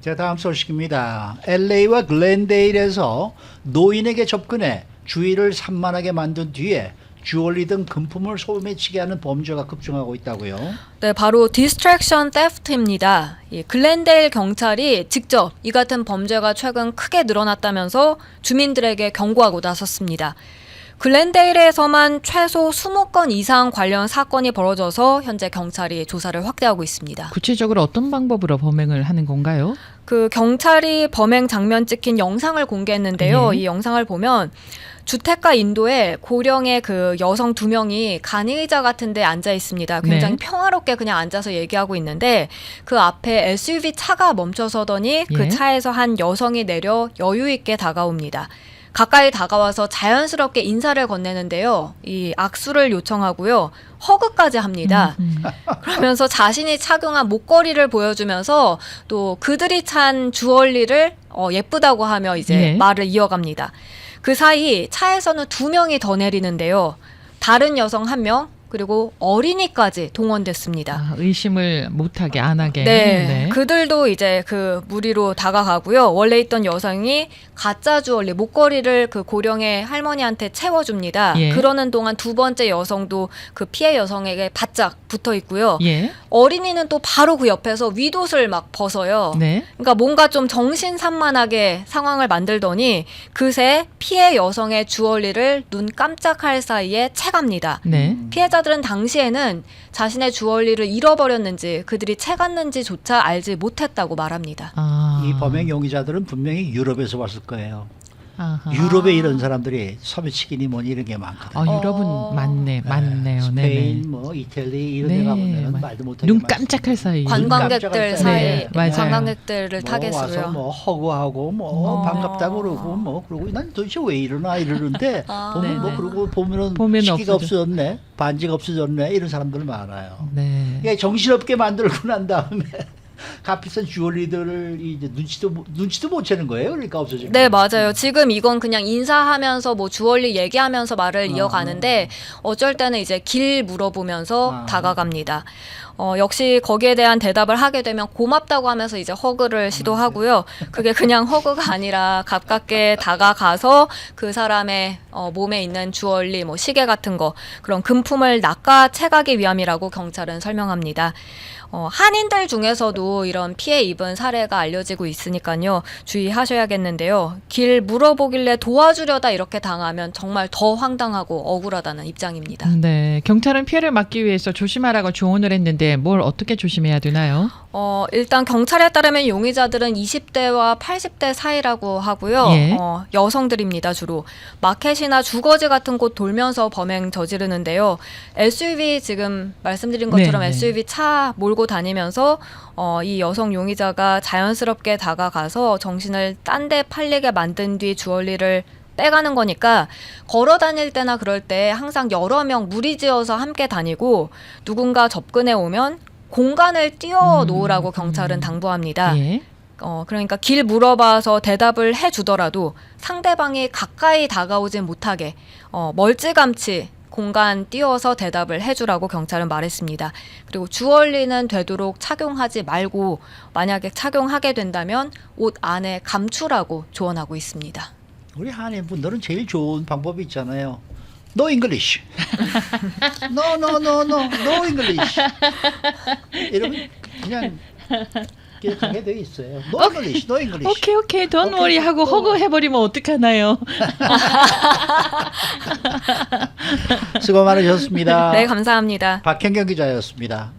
자, 다음 소식입니다. LA와 글렌데일에서 노인에게 접근해 주의를 산만하게 만든 뒤에 주얼리 등 금품을 소매치게 하는 범죄가 급증하고 있다고요. 네, 바로 디스트랙션 테프트입니다. 이 글렌데일 경찰이 직접 이 같은 범죄가 최근 크게 늘어났다면서 주민들에게 경고하고 나섰습니다. 글렌데일에서만 최소 20건 이상 관련 사건이 벌어져서 현재 경찰이 조사를 확대하고 있습니다. 구체적으로 어떤 방법으로 범행을 하는 건가요? 그 경찰이 범행 장면 찍힌 영상을 공개했는데요. 네. 이 영상을 보면 주택가 인도에 고령의 그 여성 두 명이 간이의자 같은 데 앉아 있습니다. 굉장히 네. 평화롭게 그냥 앉아서 얘기하고 있는데 그 앞에 SUV 차가 멈춰서더니 그 예. 차에서 한 여성이 내려 여유 있게 다가옵니다. 가까이 다가와서 자연스럽게 인사를 건네는데요. 이 악수를 요청하고요. 허그까지 합니다. 음, 그러면서 자신이 착용한 목걸이를 보여주면서 또 그들이 찬 주얼리를 어, 예쁘다고 하며 이제 예. 말을 이어갑니다. 그 사이 차에서는 두 명이 더 내리는데요. 다른 여성 한 명, 그리고 어린이까지 동원됐습니다. 아, 의심을 못하게 안 하게. 네, 그들도 이제 그 무리로 다가가고요. 원래 있던 여성이 가짜 주얼리 목걸이를 그 고령의 할머니한테 채워줍니다. 예. 그러는 동안 두 번째 여성도 그 피해 여성에게 바짝 붙어 있고요. 예. 어린이는 또 바로 그 옆에서 윗옷을 막 벗어요. 네. 그러니까 뭔가 좀 정신 산만하게 상황을 만들더니 그새 피해 여성의 주얼리를 눈 깜짝할 사이에 채갑니다. 네. 피해자들은 당시에는 자신의 주얼리를 잃어버렸는지 그들이 채갔는지조차 알지 못했다고 말합니다. 아. 이 범행 용의자들은 분명히 유럽에서 왔을 거예요. 아하. 유럽에 이런 사람들이 소매치기니 뭐니 이런 게 많거든요. 아, 유럽은 어. 많네, 많네요. 스페인, 네네. 뭐 이태리 이런 네, 데 가보면 맞- 말도 못하게 눈 많습니다. 깜짝할 사이. 관- 관광객들 깜짝할 사이 네, 맞아요. 관광객들을 뭐 타겟으로요. 와서 뭐 허구하고 뭐 어. 반갑다 그러고 뭐 그러고 난 도대체 왜 이러나 이러는데 아. 보면 뭐 네네. 그러고 보면은 보면 시기가 없어져. 없어졌네 반지가 없어졌네 이런 사람들 많아요. 네. 그러니까 정신없게 만들고 난 다음에 값비싼 주얼리들을 이제 눈치도 못- 눈치도 못 채는 거예요. 그러니까 없어지는. 네. 맞아요. 지금 이건 그냥 인사하면서 뭐 주얼리 얘기하면서 말을 아. 이어가는데 어쩔 때는 이제 길 물어보면서 아. 다가갑니다. 어, 역시 거기에 대한 대답을 하게 되면 고맙다고 하면서 이제 허그를 시도하고요. 그게 그냥 허그가 아니라 가깝게 다가가서 그 사람의 어, 몸에 있는 주얼리, 뭐 시계 같은 거 그런 금품을 낚아 채가기 위함이라고 경찰은 설명합니다. 어, 한인들 중에서도 이런 피해 입은 사례가 알려지고 있으니까요. 주의하셔야겠는데요. 길 물어보길래 도와주려다 이렇게 당하면 정말 더 황당하고 억울하다는 입장입니다. 네. 경찰은 피해를 막기 위해서 조심하라고 조언을 했는데 뭘 어떻게 조심해야 되나요? 어, 일단 경찰에 따르면 용의자들은 20대와 80대 사이라고 하고요. 예. 어, 여성들입니다, 주로. 마켓이나 주거지 같은 곳 돌면서 범행 저지르는데요. SUV 지금 말씀드린 것처럼 네, 네. SUV 차 몰고 다니면서 어, 이 여성 용의자가 자연스럽게 다가가서 정신을 딴 데 팔리게 만든 뒤 주얼리를 빼가는 거니까 걸어 다닐 때나 그럴 때 항상 여러 명 무리지어서 함께 다니고 누군가 접근해 오면 공간을 띄워 놓으라고 음, 경찰은 음. 당부합니다. 예. 어, 그러니까 길 물어봐서 대답을 해 주더라도 상대방이 가까이 다가오진 못하게 어, 멀찌감치 공간 띄워서 대답을 해주라고 경찰은 말했습니다. 그리고 주얼리는 되도록 착용하지 말고 만약에 착용하게 된다면 옷 안에 감추라고 조언하고 있습니다. 우리 한인 분들은 제일 좋은 방법이 있잖아요. No English. No no no no no English. 이러면 그냥 가게 돼 있어요. No English, No English. 오케이 오케이 돈 오케이, 워리 하고 또. 허그 해버리면 어떡하나요? 수고 많으셨습니다. 네, 감사합니다. 박현경 기자였습니다.